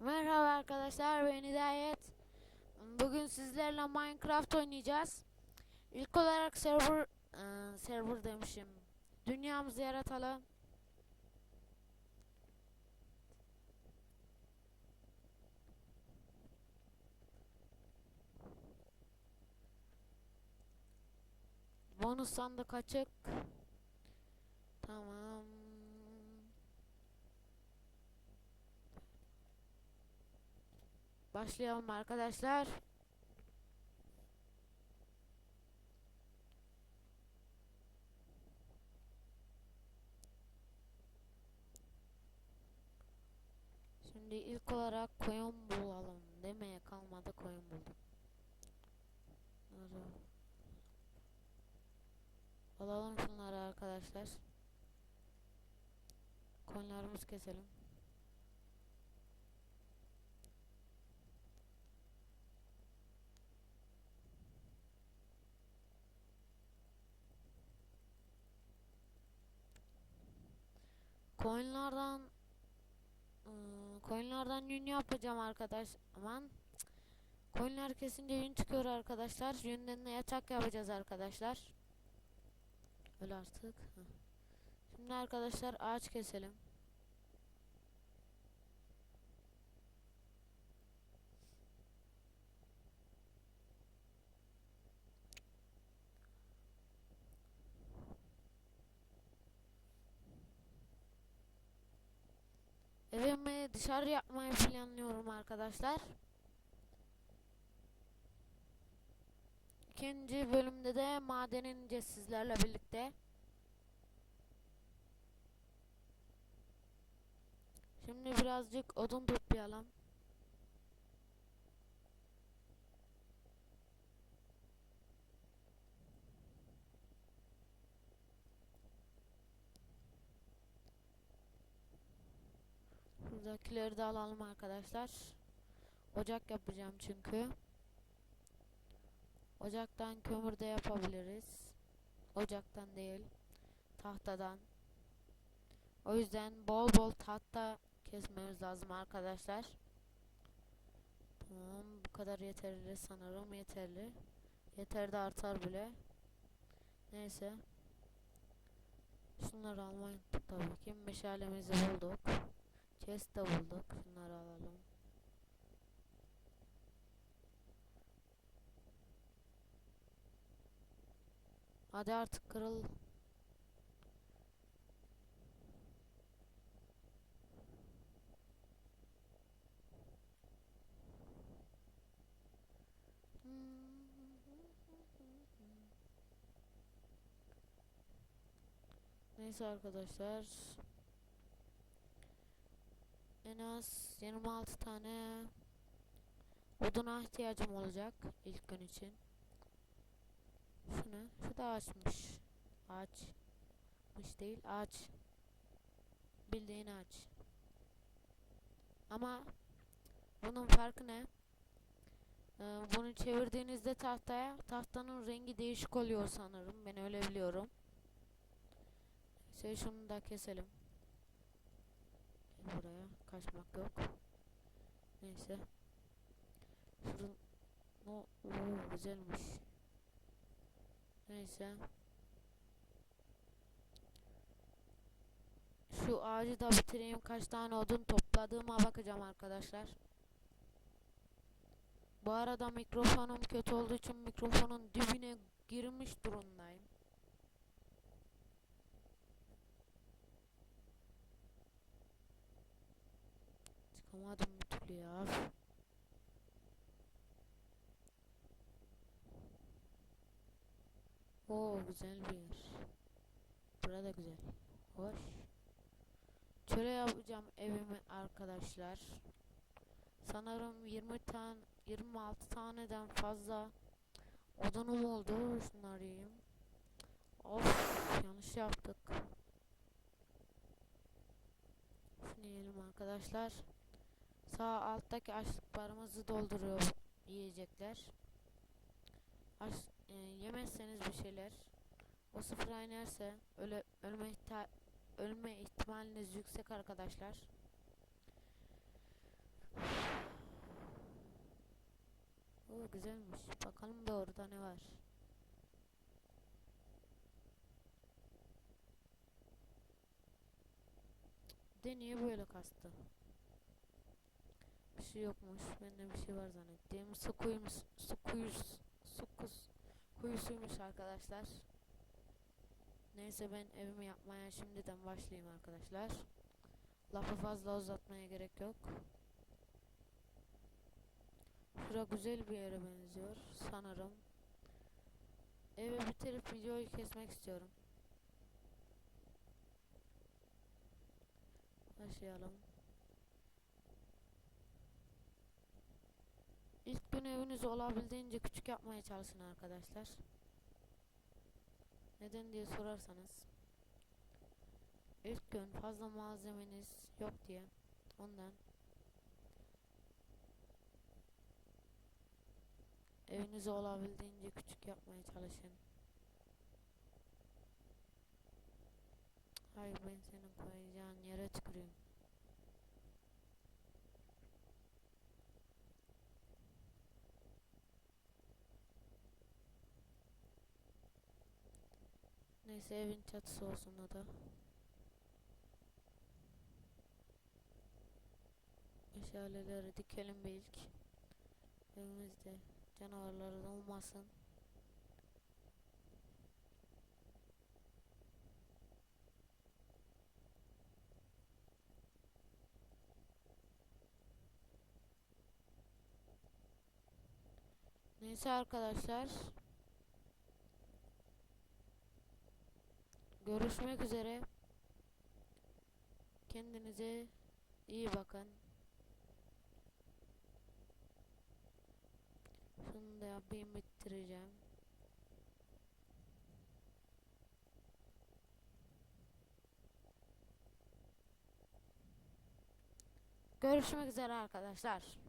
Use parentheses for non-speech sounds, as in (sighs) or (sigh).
Merhaba arkadaşlar ben Hidayet. Bugün sizlerle Minecraft oynayacağız. İlk olarak server eee, server demişim. Dünyamızı yaratalım. Bonus sandık açık. Tamam. Başlayalım arkadaşlar. Şimdi ilk olarak koyun bulalım demeye kalmadı koyun buldum. Alalım şunları arkadaşlar. Koyunlarımızı keselim. Coinlardan ıı, coinlardan yün yapacağım arkadaş. Aman. Coinler kesince yün çıkıyor arkadaşlar. Yünden de yatak yapacağız arkadaşlar. Öyle artık. Şimdi arkadaşlar ağaç keselim. Evimi dışarı yapmayı planlıyorum arkadaşlar. İkinci bölümde de maden ineceğiz sizlerle birlikte. Şimdi birazcık odun toplayalım. Buradakileri de alalım arkadaşlar. Ocak yapacağım çünkü. Ocaktan kömür de yapabiliriz. Ocaktan değil. Tahtadan. O yüzden bol bol tahta kesmemiz lazım arkadaşlar. Tamam bu kadar yeterli sanırım yeterli. Yeter de artar bile. Neyse. Şunları almayı tabii ki. Meşalemizi bulduk. Chest de bulduk. Şunları alalım. Hadi artık kırıl. Neyse arkadaşlar. En az 26 tane oduna ihtiyacım olacak ilk gün için. Şu ne? Şu da ağaçmış. Ağaçmış değil, ağaç. Bildiğin ağaç. Ama bunun farkı ne? Ee, bunu çevirdiğinizde tahtaya tahtanın rengi değişik oluyor sanırım. Ben öyle biliyorum. Şey şunu da keselim. Buraya. Kaçmak yok. Neyse. Şurun no, oo, güzelmiş. Neyse. Şu ağacı da bitireyim. Kaç tane odun topladığıma bakacağım arkadaşlar. Bu arada mikrofonum kötü olduğu için mikrofonun dibine girmiş durumdayım. Çıkamadım bir türlü ya. Oo güzel bir yer. Burada güzel. Hoş. Şöyle yapacağım evimi arkadaşlar. Sanırım 20 tane 26 taneden fazla odunum oldu. Yiyeyim. Of yanlış yaptık. Şunu yiyelim arkadaşlar. Sağ alttaki açlık barımızı dolduruyor yiyecekler. Aç, e, yemezseniz bir şeyler o sıfıra inerse öle, ölme, ihta, ölme ihtimaliniz yüksek arkadaşlar. (sighs) O güzelmiş. Bakalım da orada ne var. De niye böyle kastı? Şey yokmuş. Bende bir şey var zannettiğim. Su kuyumuz, su kuyus, su kus, kuyusuymuş arkadaşlar. Neyse ben evimi yapmaya şimdiden başlayayım arkadaşlar. Lafı fazla uzatmaya gerek yok. Şura güzel bir yere benziyor sanırım. Evi bitirip videoyu kesmek istiyorum. Başlayalım. İlk gün evinizi olabildiğince küçük yapmaya çalışın arkadaşlar. Neden diye sorarsanız. İlk gün fazla malzemeniz yok diye. Ondan. Evinizi olabildiğince küçük yapmaya çalışın. Hayır ben senin koyacağın yere tüküreyim. Neyse evin çatısı olsun o. Meşaleleri dikelim bir ilk. Evimizde canavarlar olmasın. Neyse arkadaşlar. Görüşmek üzere. Kendinize iyi bakın. Şunu da yapayım bitireceğim. Görüşmek üzere arkadaşlar.